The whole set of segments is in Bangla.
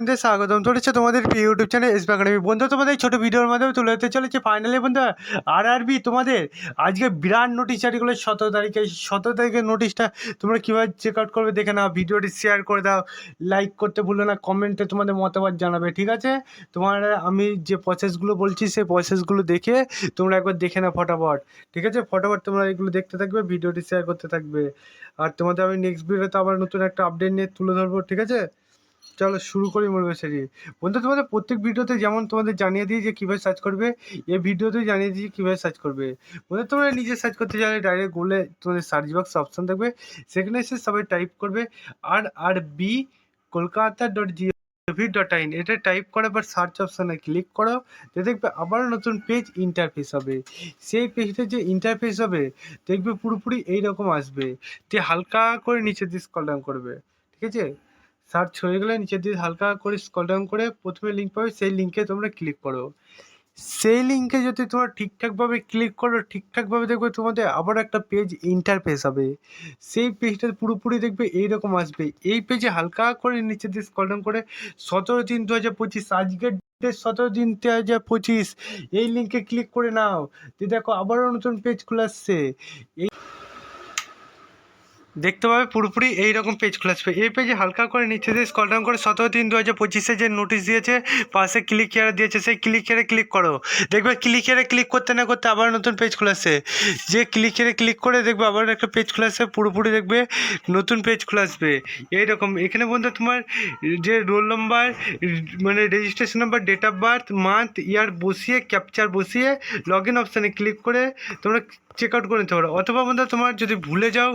স্বাগতম। চলেছে তোমাদের ইউটিউব চ্যানেল এস একাডেমি বন্ধু, তোমাদের ছোটো ভিডিওর মাধ্যমে তুলে ধরতে চলেছে ফাইনালি বন্ধু আর আরবি তোমাদের আজকে বিরাট নোটিশ জারি করল সতেরো তারিখে, সতেরো তারিখের নোটিশটা তোমরা কীভাবে চেক আউট করবে দেখে নাও, ভিডিওটি শেয়ার করে দাও লাইক করতে ভুলো না কমেন্টে তোমাদের মতামত জানাবে, ঠিক আছে? তোমার, আমি যে প্রসেসগুলো বলছি, সেই প্রসেসগুলো দেখে তোমরা একবার দেখে নাও ফটাফট, ঠিক আছে? ফটাফট তোমরা এগুলো দেখতে থাকবে, ভিডিওটি শেয়ার করতে থাকবে। আর তোমাদের আমি নেক্সট ভিডিওতে আবার নতুন একটা আপডেট নিয়ে তুলে ধরবো, ঠিক আছে? চলো শুরু করি মোটিভেশারি বন্ধু, তোমাদের প্রত্যেক ভিডিওতে যেমন তোমাদের জানিয়ে দিই যে কীভাবে সার্চ করবে, এই ভিডিওতেই জানিয়ে দিই কীভাবে সার্চ করবে। বন্ধু, তোমরা নিজে সার্চ করতে চাইলে ডাইরেক্ট গুগলে তোমাদের সার্চ বক্স অপশান থাকবে। সেখানে এসে সবাই টাইপ করবে R R B Kolkata dot G V dot in এটা টাইপ করার পর সার্চ অপশানে ক্লিক করো তো দেখবে আবার নতুন পেজ ইন্টারফেস হবে। সেই পেজটা যে ইন্টারফেস হবে, দেখবে পুরোপুরি এইরকম আসবে। তে হালকা করে নিচে দিয়ে স্কল ডাউন করবে। ঠিক আছে? সার্চ হয়ে গেলে নিচের দিকে হালকা করে স্ক্রল ডাউন করে প্রথমে লিঙ্ক পাবে, সেই লিঙ্কে তোমরা ক্লিক করো। সেই লিঙ্কে যদি তোমরা ঠিকঠাকভাবে ক্লিক করো, ঠিকঠাকভাবে দেখবে তোমাদের আবার একটা পেজ ইন্টারফেস হবে। সেই পেজটা পুরোপুরি দেখবে এইরকম আসবে। এই পেজে হালকা করে নিচের দিকে স্ক্রল ডাউন করে সতেরো তিন দু হাজার পঁচিশ, আজকের সতেরো তিন দু হাজার পঁচিশ, এই লিঙ্কে ক্লিক করে নাও। দিয়ে দেখো আবারও নতুন পেজ খুলে আসছে। এই দেখতে পাবে পুরোপুরি এইরকম পেজ খুলে আসবে এই পেজে হালকা করে নিচে দিয়ে স্কল ডাউন করে সতেরো তিন দু হাজার পঁচিশে যে নোটিশ দিয়েছে, পাশে ক্লিক হেয়ারে দিয়েছে, সেই ক্লিক হেয়ারে ক্লিক করো। দেখবে ক্লিক হেয়ারে ক্লিক করতে না করতে আবার নতুন পেজ খুলে আসছে যে ক্লিক হেয়ারে ক্লিক করে দেখবে আবার একটা পেজ খুলে আসছে পুরোপুরি দেখবে নতুন পেজ খুলে আসবে। এইরকম। এখানে বন্ধু তোমার যে রোল নাম্বার মানে registration number date of birth month year বসিয়ে ক্যাপচার বসিয়ে লগ ইন অপশানে ক্লিক করে তোমরা চেক আউট করে নিতে পারো। অথবা বন্ধু তোমার যদি ভুলে যাও,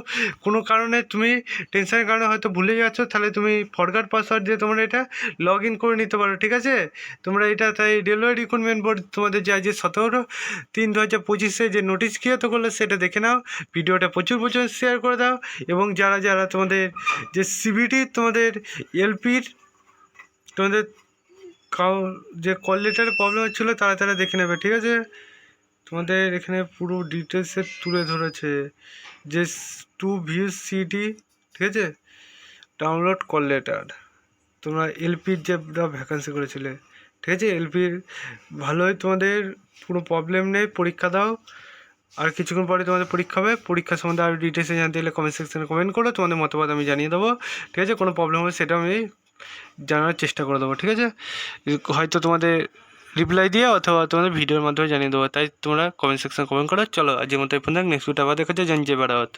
কোনো কারণে তুমি টেনশনের কারণে হয়তো ভুলে যাচ্ছ, তাহলে তুমি ফরগাট পাসওয়ার্ড দিয়ে তোমরা এটা লগ ইন করে নিতে পারো, ঠিক আছে? তোমরা এটা তাই রেলওয়ে রিক্রুটমেন্ট বোর্ড তোমাদের যে আজকে সতেরো তিন দু হাজার পঁচিশে যে নোটিশ কীয়ত করল, সেটা দেখে নাও। ভিডিওটা প্রচুর প্রচুর শেয়ার করে দাও এবং যারা যারা তোমাদের যে সিবিটি তোমাদের এলপির তোমাদের যে কল লেটারে প্রবলেম হচ্ছিল, তারা তারা দেখে নেবে, ঠিক আছে? তোমাদের এখানে পুরো ডিটেলসে তুলে ধরেছে যে টু ভিউ সিডি ঠিক আছে? ডাউনলোড কল লেটার তোমরা এলপির যে ভ্যাকান্সি করেছিলে, ঠিক আছে? এলপির ভালোই তোমাদের কোনো প্রবলেম নেই, পরীক্ষা দাও। আর কিছুক্ষণ পরে তোমাদের পরীক্ষা হবে। পরীক্ষা সম্বন্ধে আরও ডিটেলসে জানতে গেলে কমেন্ট সেকশনে কমেন্ট করো। তোমাদের মতামত আমি জানিয়ে দেবো, ঠিক আছে? কোনো প্রবলেম হবে সেটা আমি জানার চেষ্টা করে দেবো, ঠিক আছে? হয়তো তোমাদের রিপ্লাই দিয়ে অথবা তোমাদের ভিডিওর মাধ্যমে জানিয়ে দেবো। তাই তোমরা কমেন্ট সেকশন কমেন্ট করো। চলো আজকের মতো এই পর্যন্ত। নেক্সট ভিডিও আবার দেখা যায় জানিয়ে ভারত।